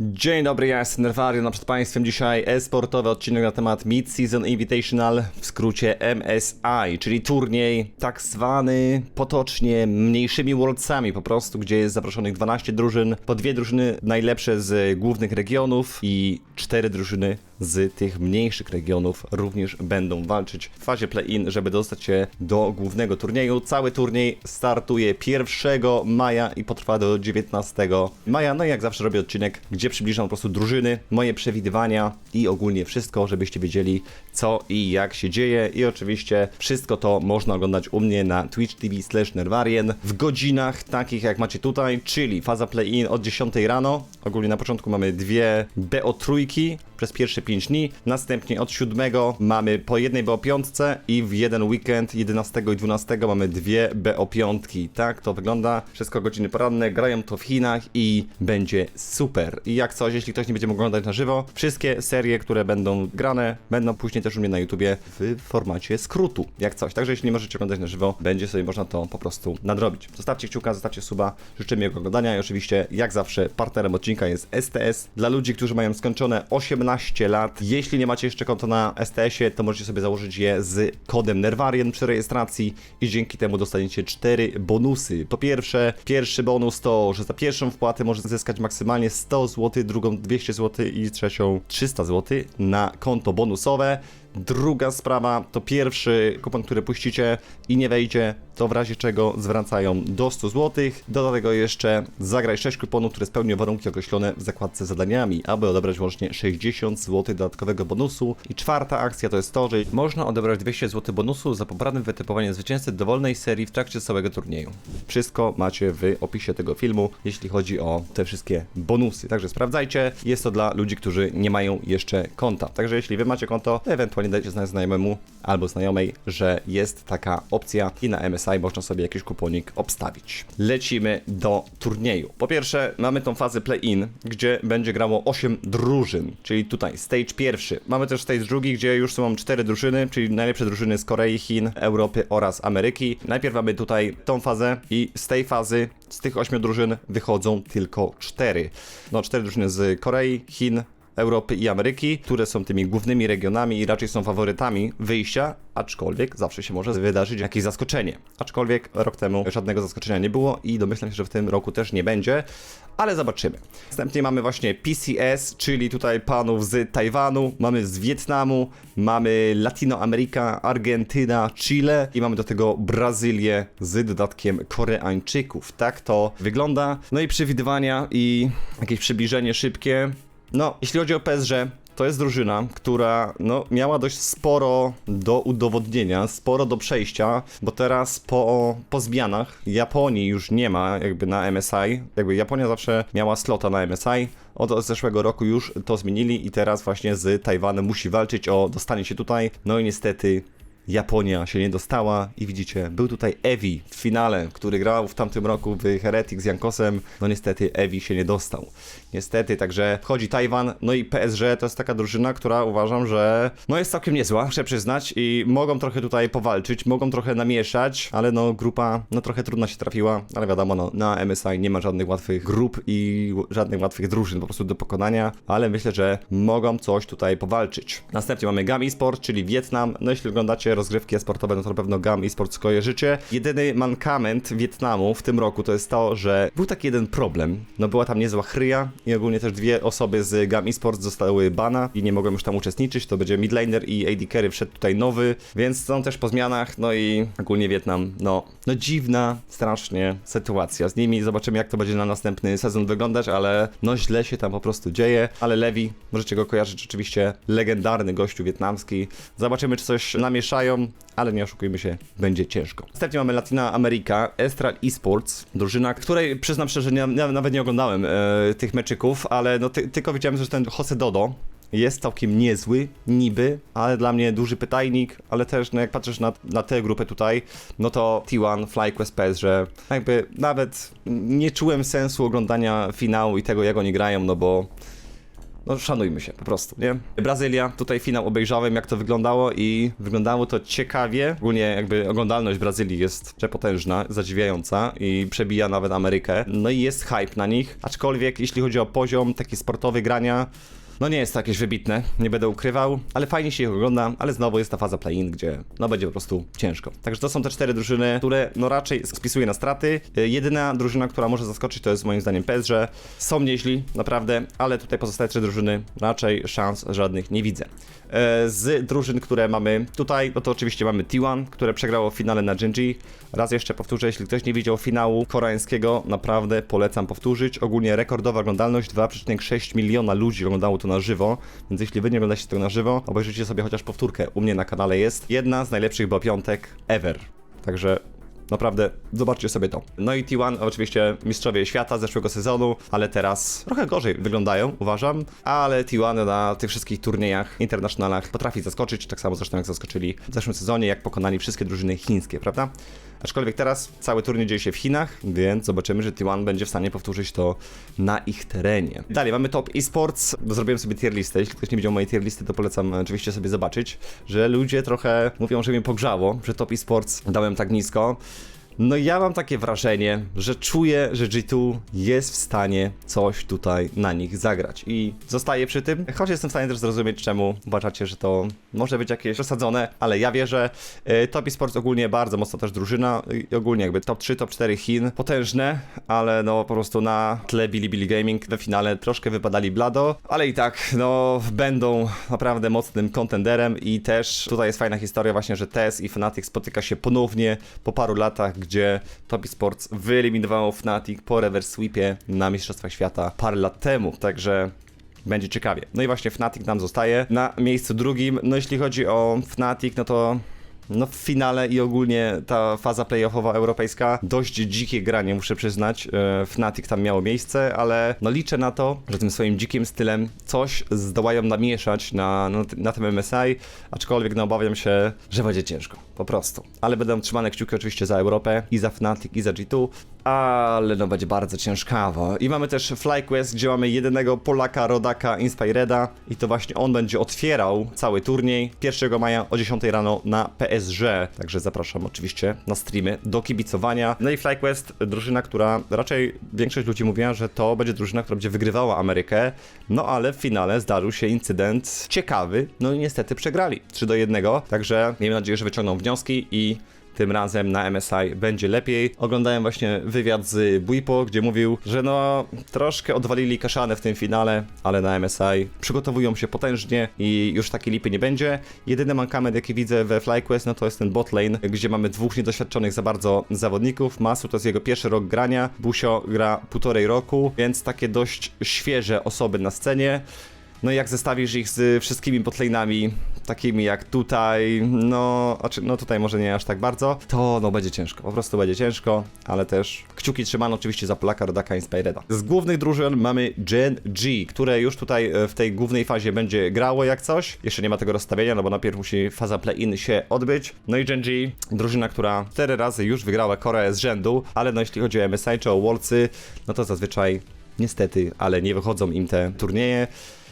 Dzień dobry, ja jestem Nerwarion, a przed Państwem dzisiaj e-sportowy odcinek na temat Mid-Season Invitational, w skrócie MSI, czyli turniej tak zwany potocznie mniejszymi Worldsami po prostu, gdzie jest zaproszonych 12 drużyn, po dwie drużyny najlepsze z głównych regionów i cztery drużyny z tych mniejszych regionów również będą walczyć w fazie play-in, żeby dostać się do głównego turnieju. Cały turniej startuje 1 maja i potrwa do 19 maja. No i jak zawsze robię odcinek, gdzie przybliżam po prostu drużyny, moje przewidywania i ogólnie wszystko, żebyście wiedzieli co i jak się dzieje. I oczywiście wszystko to można oglądać u mnie na Twitch TV slash Nerwarien w godzinach takich jak macie tutaj, czyli faza play-in od 10 rano. Ogólnie na początku mamy dwie BO trójki przez pierwsze 5 dni. Następnie od 7 mamy po jednej BO piątce i w jeden weekend 11 i 12 mamy dwie BO piątki. Tak to wygląda. Wszystko godziny poranne, grają to w Chinach i będzie super. I jak coś, jeśli ktoś nie będzie mógł oglądać na żywo, wszystkie serie, które będą grane, będą później też u mnie na YouTubie w formacie skrótu, jak coś. Także jeśli nie możecie oglądać na żywo, będzie sobie można to po prostu nadrobić. Zostawcie kciuka, zostawcie suba, życzę miłego oglądania i oczywiście, jak zawsze, partnerem odcinka jest STS. Dla ludzi, którzy mają skończone 18 lat, jeśli nie macie jeszcze konta na STS-ie, to możecie sobie założyć je z kodem Nerwarien przy rejestracji i dzięki temu dostaniecie 4 bonusy. Po pierwsze, pierwszy bonus to, że za pierwszą wpłatę możecie zyskać maksymalnie 100 zł, drugą 200 zł i trzecią 300 zł na konto bonusowe. Druga sprawa to pierwszy kupon, który puścicie i nie wejdzie, to w razie czego zwracają do 100 zł. Do tego jeszcze zagraj 6 kuponów, które spełnią warunki określone w zakładce zadaniami, aby odebrać łącznie 60 zł dodatkowego bonusu. I czwarta akcja to jest to, że można odebrać 200 zł bonusu za poprawne wytypowanie zwycięzcy dowolnej serii w trakcie całego turnieju. Wszystko macie w opisie tego filmu, jeśli chodzi o te wszystkie bonusy. Także sprawdzajcie. Jest to dla ludzi, którzy nie mają jeszcze konta. Także jeśli wy macie konto, to ewentualnie znać znajomemu albo znajomej, że jest taka opcja i na MSI można sobie jakiś kuponik obstawić. Lecimy do turnieju. Po pierwsze, mamy tą fazę play-in, gdzie będzie grało 8 drużyn, czyli tutaj stage pierwszy. Mamy też stage drugi, gdzie już są 4 drużyny, czyli najlepsze drużyny z Korei, Chin, Europy oraz Ameryki. Najpierw mamy tutaj tą fazę i z tej fazy, z tych 8 drużyn wychodzą tylko 4. No, 4 drużyny z Korei, Chin, Europy i Ameryki, które są tymi głównymi regionami i raczej są faworytami wyjścia, aczkolwiek zawsze się może wydarzyć jakieś zaskoczenie. Aczkolwiek rok temu żadnego zaskoczenia nie było i domyślam się, że w tym roku też nie będzie, ale zobaczymy. Następnie mamy właśnie PCS, czyli tutaj panów z Tajwanu, mamy z Wietnamu, mamy Latinoameryka, Argentyna, Chile i mamy do tego Brazylię z dodatkiem Koreańczyków. Tak to wygląda. No i przewidywania i jakieś przybliżenie szybkie. No, jeśli chodzi o PSG, to jest drużyna, która no, miała dość sporo do udowodnienia, sporo do przejścia, bo teraz po, po zmianach Japonii już nie ma jakby na MSI. Jakby Japonia zawsze miała slota na MSI. Od zeszłego roku już to zmienili i teraz właśnie z Tajwanem musi walczyć o dostanie się tutaj. No i niestety Japonia się nie dostała i widzicie, był tutaj Evi w finale, który grał w tamtym roku w Heretic z Jankosem. No niestety Evi się nie dostał. Niestety, także wchodzi Tajwan, no i PSG to jest taka drużyna, która uważam, że no jest całkiem niezła, muszę przyznać i mogą trochę tutaj powalczyć, mogą trochę namieszać, ale no grupa no trochę trudna się trafiła, ale wiadomo no na MSI nie ma żadnych łatwych grup i żadnych łatwych drużyn po prostu do pokonania, ale myślę, że mogą coś tutaj powalczyć. Następnie mamy GAM Esport, czyli Wietnam, no jeśli oglądacie rozgrywki sportowe, no to na pewno GAM Esport skojarzycie. Jedyny mankament Wietnamu w tym roku to jest to, że był taki jeden problem, no była tam niezła chryja i ogólnie też dwie osoby z GAM Esports zostały bana i nie mogłem już tam uczestniczyć, to będzie midlaner i AD Carry wszedł tutaj nowy, więc są też po zmianach, no i ogólnie Wietnam, no, no dziwna strasznie sytuacja. Z nimi, zobaczymy jak to będzie na następny sezon wyglądać, ale no źle się tam po prostu dzieje, ale Levi, możecie go kojarzyć oczywiście, legendarny gościu wietnamski, zobaczymy czy coś namieszają, ale nie oszukujmy się, będzie ciężko. Następnie mamy Latina America, Estral Esports, drużyna, której przyznam szczerze, nie, nawet nie oglądałem e, tych meczyków, ale no ty, tylko widziałem, że ten Jose Dodo jest całkiem niezły, niby, ale dla mnie duży pytajnik, ale też no jak patrzysz na, na tę grupę tutaj, no to T1, FlyQuest PS, że jakby nawet nie czułem sensu oglądania finału i tego jak oni grają, no bo no szanujmy się po prostu, nie? Brazylia, tutaj finał obejrzałem jak to wyglądało i wyglądało to ciekawie. Ogólnie jakby oglądalność Brazylii jest przepotężna, zadziwiająca i przebija nawet Amerykę. No i jest hype na nich, aczkolwiek jeśli chodzi o poziom taki sportowy grania, no nie jest to jakieś wybitne, nie będę ukrywał, ale fajnie się ich ogląda, ale znowu jest ta faza play-in, gdzie no będzie po prostu ciężko. Także to są te cztery drużyny, które no raczej spisuję na straty. Y, Jedyna drużyna, która może zaskoczyć to jest moim zdaniem PSG. Są nieźli, naprawdę, ale tutaj pozostałe trzy drużyny raczej szans żadnych nie widzę. E, Z drużyn, które mamy tutaj, no to oczywiście mamy T1, które przegrało w finale na Genji. Raz jeszcze powtórzę, jeśli ktoś nie widział finału koreańskiego, naprawdę polecam powtórzyć. Ogólnie rekordowa oglądalność, 2,6 miliona ludzi oglądało to na żywo, więc jeśli wy nie oglądacie tego na żywo, obejrzyjcie sobie chociaż powtórkę. U mnie na kanale jest jedna z najlepszych chyba piątek ever. Także Naprawdę, zobaczcie sobie to. No i T1 oczywiście mistrzowie świata zeszłego sezonu, ale teraz trochę gorzej wyglądają, uważam. Ale T1 na tych wszystkich turniejach, internationalach potrafi zaskoczyć, tak samo zresztą jak zaskoczyli w zeszłym sezonie, jak pokonali wszystkie drużyny chińskie, prawda? Aczkolwiek teraz cały turniej dzieje się w Chinach, więc zobaczymy, że T1 będzie w stanie powtórzyć to na ich terenie. Dalej, mamy top esports. Zrobiłem sobie tier listę. Jeśli ktoś nie widział mojej tier listy, to polecam oczywiście sobie zobaczyć, że ludzie trochę mówią, że mnie pogrzało, że top esports dałem tak nisko. No ja mam takie wrażenie, że czuję, że G2 jest w stanie coś tutaj na nich zagrać i zostaję przy tym, choć jestem w stanie też zrozumieć, czemu uważacie, że to może być jakieś przesadzone, ale ja wierzę. E, Top Esports ogólnie bardzo mocno też drużyna i ogólnie jakby top 3, top 4 Chin, potężne, ale no po prostu na tle Bilibili Gaming we finale troszkę wypadali blado, ale i tak no będą naprawdę mocnym kontenderem i też tutaj jest fajna historia właśnie, że TES i Fnatic spotyka się ponownie po paru latach, gdzie Top Esports wyeliminowało Fnatic po reverse sweepie na Mistrzostwach Świata parę lat temu, także będzie ciekawie. No i właśnie Fnatic nam zostaje na miejscu drugim. No jeśli chodzi o Fnatic, no to no w finale i ogólnie ta faza playoffowa europejska, dość dzikie granie muszę przyznać. E, Fnatic tam miało miejsce, ale no liczę na to, że tym swoim dzikim stylem coś zdołają namieszać na, na, na tym MSI, aczkolwiek no obawiam się, że będzie ciężko, po prostu. Ale będą trzymane kciuki oczywiście za Europę i za Fnatic i za G2, ale no będzie bardzo ciężkawo. I mamy też FlyQuest, gdzie mamy jedynego Polaka, rodaka, Inspireda i to właśnie on będzie otwierał cały turniej 1 maja o 10 rano na PSG. Także zapraszam oczywiście na streamy do kibicowania. No i FlyQuest, drużyna, która raczej większość ludzi mówiła, że to będzie drużyna, która będzie wygrywała Amerykę, no ale w finale zdarzył się incydent ciekawy, no i niestety przegrali 3 do 1, także miejmy nadzieję, że wyciągną wnioski i tym razem na MSI będzie lepiej. Oglądałem właśnie wywiad z Buipo, gdzie mówił, że no troszkę odwalili kaszanę w tym finale, ale na MSI przygotowują się potężnie i już takiej lipy nie będzie. Jedyny mankament jaki widzę we FlyQuest no to jest ten bot lane, gdzie mamy dwóch niedoświadczonych za bardzo zawodników. Masu to jest jego pierwszy rok grania, Busio gra półtorej roku, więc takie dość świeże osoby na scenie. No i jak zestawisz ich z wszystkimi botlane'ami, takimi jak tutaj, no, znaczy, no tutaj może nie aż tak bardzo, to no będzie ciężko, po prostu będzie ciężko, ale też kciuki trzymano oczywiście za Polaka, Rodaka i Spyreda. Z głównych drużyn mamy Gen G, które już tutaj e, w tej głównej fazie będzie grało jak coś, jeszcze nie ma tego rozstawienia, no bo najpierw musi faza play-in się odbyć, no i Gen G, drużyna, która cztery razy już wygrała Koreę z rzędu, ale no jeśli chodzi o MSI czy o Wolcy, no to zazwyczaj niestety, ale nie wychodzą im te turnieje.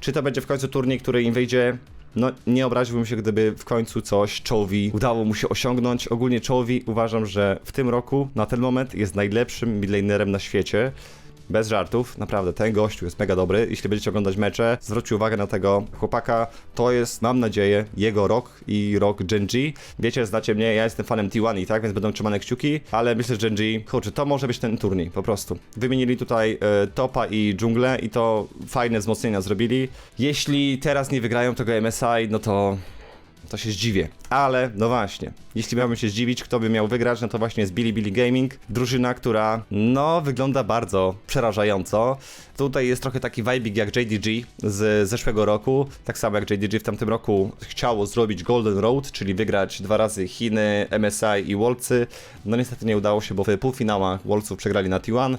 Czy to będzie w końcu turniej, który im wyjdzie? No, nie obraziłbym się, gdyby w końcu coś Czowi udało mu się osiągnąć. Ogólnie Czowi uważam, że w tym roku, na ten moment, jest najlepszym midlanerem na świecie. Bez żartów, naprawdę, ten gościu jest mega dobry. Jeśli będziecie oglądać mecze, zwróćcie uwagę na tego chłopaka. To jest, mam nadzieję, jego rok i rok Genji. Wiecie, znacie mnie, ja jestem fanem T1 i tak, więc będą trzymane kciuki, ale myślę, że Genji, kurczę, to może być ten turniej, po prostu. Wymienili tutaj e, topa i dżunglę i to fajne wzmocnienia zrobili. Jeśli teraz nie wygrają tego MSI, no to to się zdziwię. Ale, no właśnie, jeśli miałbym się zdziwić, kto by miał wygrać, no to właśnie jest Billy Gaming. Drużyna, która, no, wygląda bardzo przerażająco. Tutaj jest trochę taki vibe jak JDG z zeszłego roku. Tak samo jak JDG w tamtym roku chciało zrobić Golden Road, czyli wygrać dwa razy Chiny, MSI i Wolcy. No niestety nie udało się, bo w półfinałach Wolców przegrali na T1.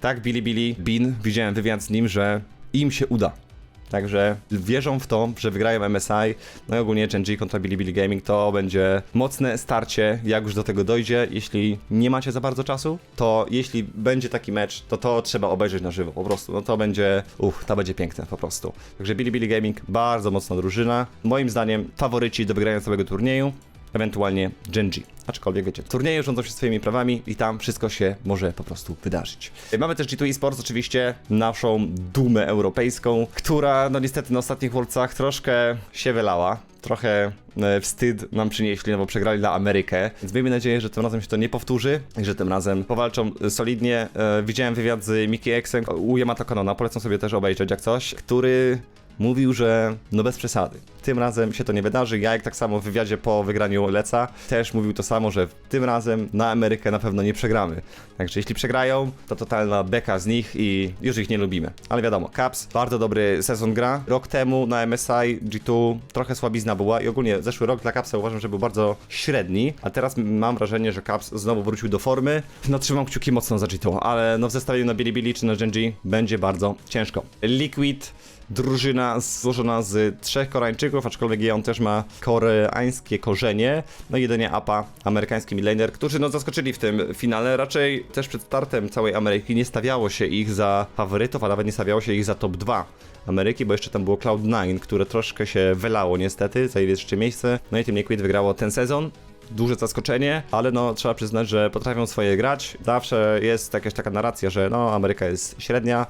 Tak, Billy Billy, Bin, widziałem wywiad z nim, że im się uda Także wierzą w to, że wygrają MSI. No i ogólnie Gen kontra Bilibili Gaming to będzie mocne starcie, jak już do tego dojdzie. Jeśli nie macie za bardzo czasu, to jeśli będzie taki mecz, to to trzeba obejrzeć na żywo po prostu. No to będzie, uch, to będzie piękne po prostu. Także Bilibili Gaming, bardzo mocna drużyna. Moim zdaniem faworyci do wygrania całego turnieju ewentualnie Genji. Aczkolwiek wiecie, turnieje rządzą się swoimi prawami i tam wszystko się może po prostu wydarzyć. Mamy też G2 Esports, oczywiście naszą dumę europejską, która no niestety na ostatnich Worldsach troszkę się wylała. Trochę e, wstyd nam przynieśli, no bo przegrali na Amerykę. Więc miejmy nadzieję, że tym razem się to nie powtórzy i że tym razem powalczą e, solidnie. E, widziałem wywiad z Mickey Exem u Yamato Kanona, polecam sobie też obejrzeć jak coś, który mówił, że no bez przesady. Tym razem się to nie wydarzy. Ja jak tak samo w wywiadzie po wygraniu Leca też mówił to samo, że tym razem na Amerykę na pewno nie przegramy. Także jeśli przegrają, to totalna beka z nich i już ich nie lubimy. Ale wiadomo, Caps bardzo dobry sezon gra. Rok temu na MSI G2 trochę słabizna była i ogólnie zeszły rok dla Capsa uważam, że był bardzo średni, a teraz mam wrażenie, że Caps znowu wrócił do formy. No trzymam kciuki mocno za G2, ale no w zestawieniu na Bilibili czy na Genji będzie bardzo ciężko. Liquid drużyna złożona z trzech Koreańczyków, aczkolwiek on też ma koreańskie korzenie. No jedynie APA, amerykański midlaner, którzy no zaskoczyli w tym finale. Raczej też przed startem całej Ameryki nie stawiało się ich za faworytów, a nawet nie stawiało się ich za top 2. Ameryki, bo jeszcze tam było Cloud9, które troszkę się wylało niestety, zajęli jeszcze miejsce. No i Team Liquid wygrało ten sezon duże zaskoczenie, ale no trzeba przyznać, że potrafią swoje grać. Zawsze jest jakaś taka narracja, że no Ameryka jest średnia.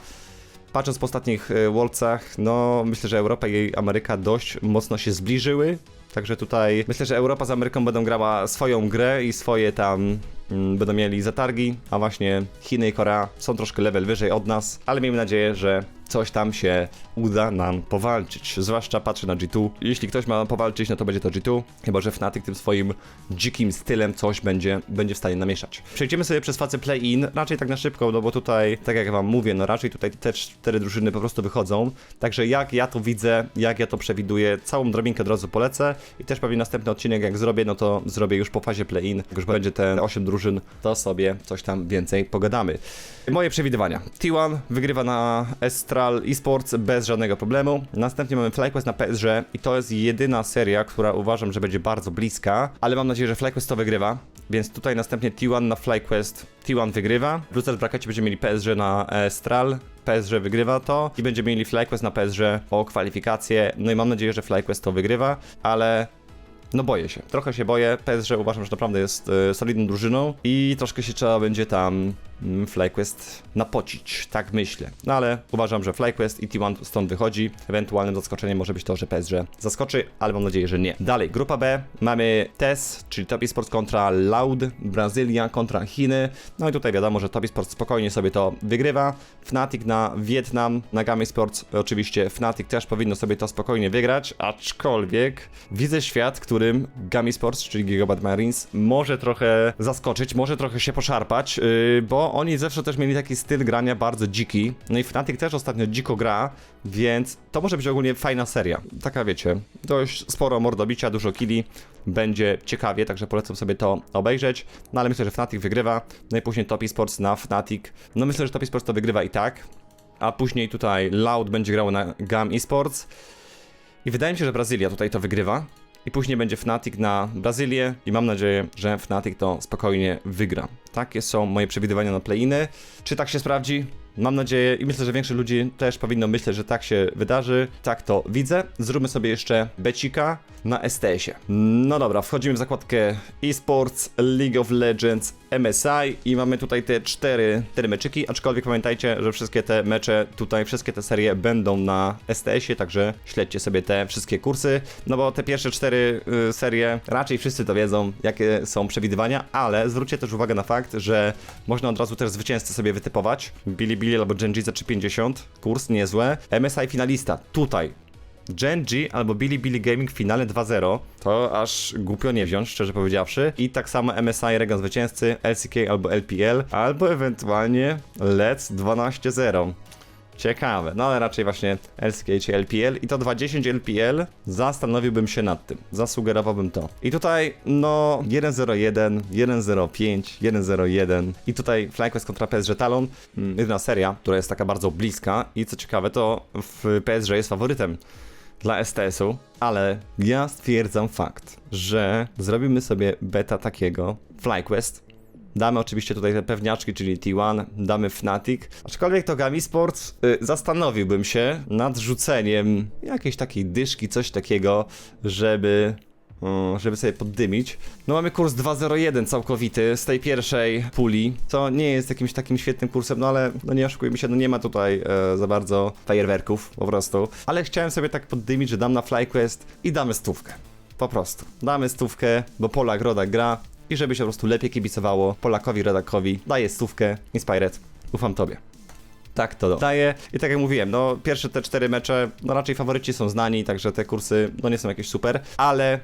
Patrząc po ostatnich e, Worldsach, no myślę, że Europa i Ameryka dość mocno się zbliżyły. Także tutaj myślę, że Europa z Ameryką będą grała swoją grę i swoje tam mm, będą mieli zatargi, a właśnie Chiny i Korea są troszkę level wyżej od nas, ale miejmy nadzieję, że coś tam się uda nam powalczyć. Zwłaszcza patrzę na G2. Jeśli ktoś ma powalczyć, no to będzie to G2. Chyba, że Fnatic tym swoim dzikim stylem coś będzie, będzie w stanie namieszać. Przejdziemy sobie przez fazę play-in, raczej tak na szybko, no bo tutaj, tak jak wam mówię, no raczej tutaj te cztery drużyny po prostu wychodzą. Także jak ja to widzę, jak ja to przewiduję, całą drobinkę od razu polecę i też pewnie następny odcinek jak zrobię, no to zrobię już po fazie play-in. Jak już będzie te 8 drużyn, to sobie coś tam więcej pogadamy. Moje przewidywania. T1 wygrywa na Estral Esports bez żadnego problemu. Następnie mamy FlyQuest na PSG i to jest jedyna seria, która uważam, że będzie bardzo bliska, ale mam nadzieję, że FlyQuest to wygrywa. Więc tutaj następnie T1 na FlyQuest. T1 wygrywa. W w brakecie będziemy mieli PSG na Estral. PSG wygrywa to i będziemy mieli FlyQuest na PSG o kwalifikację. No i mam nadzieję, że FlyQuest to wygrywa, ale no boję się. Trochę się boję. PSG uważam, że naprawdę jest y, solidną drużyną i troszkę się trzeba będzie tam FlyQuest napocić, tak myślę. No ale uważam, że FlyQuest i T1 stąd wychodzi. Ewentualnym zaskoczeniem może być to, że PSG zaskoczy, ale mam nadzieję, że nie. Dalej, grupa B. Mamy TES, czyli Top Esports kontra Loud, Brazylia kontra Chiny. No i tutaj wiadomo, że Top Esports spokojnie sobie to wygrywa. Fnatic na Wietnam, na Game Sports oczywiście Fnatic też powinno sobie to spokojnie wygrać, aczkolwiek widzę świat, który którym Gami Sports, czyli Gigabyte Marines, może trochę zaskoczyć, może trochę się poszarpać, yy, bo oni zawsze też mieli taki styl grania bardzo dziki. No i Fnatic też ostatnio dziko gra, więc to może być ogólnie fajna seria. Taka wiecie, dość sporo mordobicia, dużo killi, będzie ciekawie, także polecam sobie to obejrzeć. No ale myślę, że Fnatic wygrywa. No i później Top Esports na Fnatic. No myślę, że Top Esports to wygrywa i tak. A później tutaj Loud będzie grał na Gam Esports. I wydaje mi się, że Brazylia tutaj to wygrywa. I później będzie Fnatic na Brazylię i mam nadzieję, że Fnatic to spokojnie wygra. Takie są moje przewidywania na playiny. Czy tak się sprawdzi? Mam nadzieję i myślę, że większość ludzi też powinno myśleć, że tak się wydarzy. Tak to widzę. Zróbmy sobie jeszcze becika na STS-ie. No dobra, wchodzimy w zakładkę eSports, League of Legends, MSI i mamy tutaj te cztery, cztery meczyki, aczkolwiek pamiętajcie, że wszystkie te mecze tutaj, wszystkie te serie będą na STS-ie, także śledźcie sobie te wszystkie kursy, no bo te pierwsze cztery y, serie, raczej wszyscy to wiedzą, jakie są przewidywania, ale zwróćcie też uwagę na fakt, że można od razu też zwycięzcę sobie wytypować. Billy Billy albo Genji za 350, kurs niezłe. MSI finalista, tutaj Gen G albo Billy Billy Gaming finale 2-0. To aż głupio nie wziąć, szczerze powiedziawszy. I tak samo MSI Regan zwycięzcy, LCK albo LPL, albo ewentualnie Let's 12-0. Ciekawe. No ale raczej właśnie LCK czy LPL i to 20 LPL zastanowiłbym się nad tym. Zasugerowałbym to. I tutaj no 1-0-1, 1-0-5, 1-0-1 i tutaj FlyQuest kontra PSG Talon. Mm, Jedyna seria, która jest taka bardzo bliska i co ciekawe to w PSG jest faworytem dla STS-u, ale ja stwierdzam fakt, że zrobimy sobie beta takiego FlyQuest. Damy oczywiście tutaj te pewniaczki, czyli T1, damy Fnatic. Aczkolwiek to Gami Sports y, zastanowiłbym się nad rzuceniem jakiejś takiej dyszki, coś takiego, żeby żeby sobie poddymić. No mamy kurs 2.01 całkowity z tej pierwszej puli, co nie jest jakimś takim świetnym kursem, no ale no nie oszukujmy się, no nie ma tutaj e, za bardzo fajerwerków po prostu. Ale chciałem sobie tak poddymić, że dam na FlyQuest i damy stówkę. Po prostu. Damy stówkę, bo Polak Rodak gra i żeby się po prostu lepiej kibicowało Polakowi Rodakowi, daję stówkę. Inspired, ufam tobie. Tak to daje. I tak jak mówiłem, no pierwsze te cztery mecze, no raczej faworyci są znani, także te kursy no nie są jakieś super, ale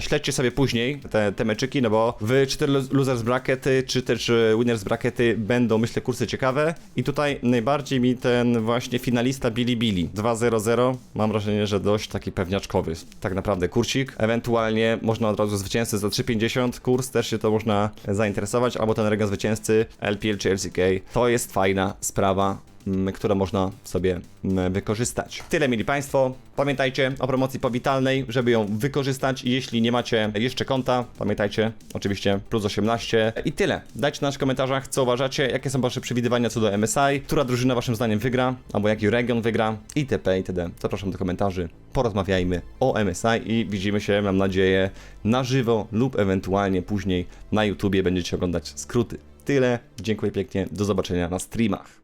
śledźcie sobie później te, te meczyki, no bo w czy te lo- losers brackety, czy też e, winners brackety będą myślę kursy ciekawe. I tutaj najbardziej mi ten właśnie finalista Billy Billy 2-0-0, mam wrażenie, że dość taki pewniaczkowy, tak naprawdę kursik, ewentualnie można od razu zwycięzcy za 3,50 kurs, też się to można zainteresować, albo ten region zwycięzcy LPL czy LCK, to jest fajna sprawa które można sobie wykorzystać. Tyle mieli Państwo. Pamiętajcie o promocji powitalnej, żeby ją wykorzystać. Jeśli nie macie jeszcze konta, pamiętajcie, oczywiście plus 18. I tyle. Dajcie na naszych komentarzach, co uważacie, jakie są Wasze przewidywania co do MSI, która drużyna Waszym zdaniem wygra, albo jaki region wygra, itp. itd. Zapraszam do komentarzy. Porozmawiajmy o MSI i widzimy się, mam nadzieję, na żywo lub ewentualnie później na YouTubie będziecie oglądać skróty. Tyle. Dziękuję pięknie. Do zobaczenia na streamach.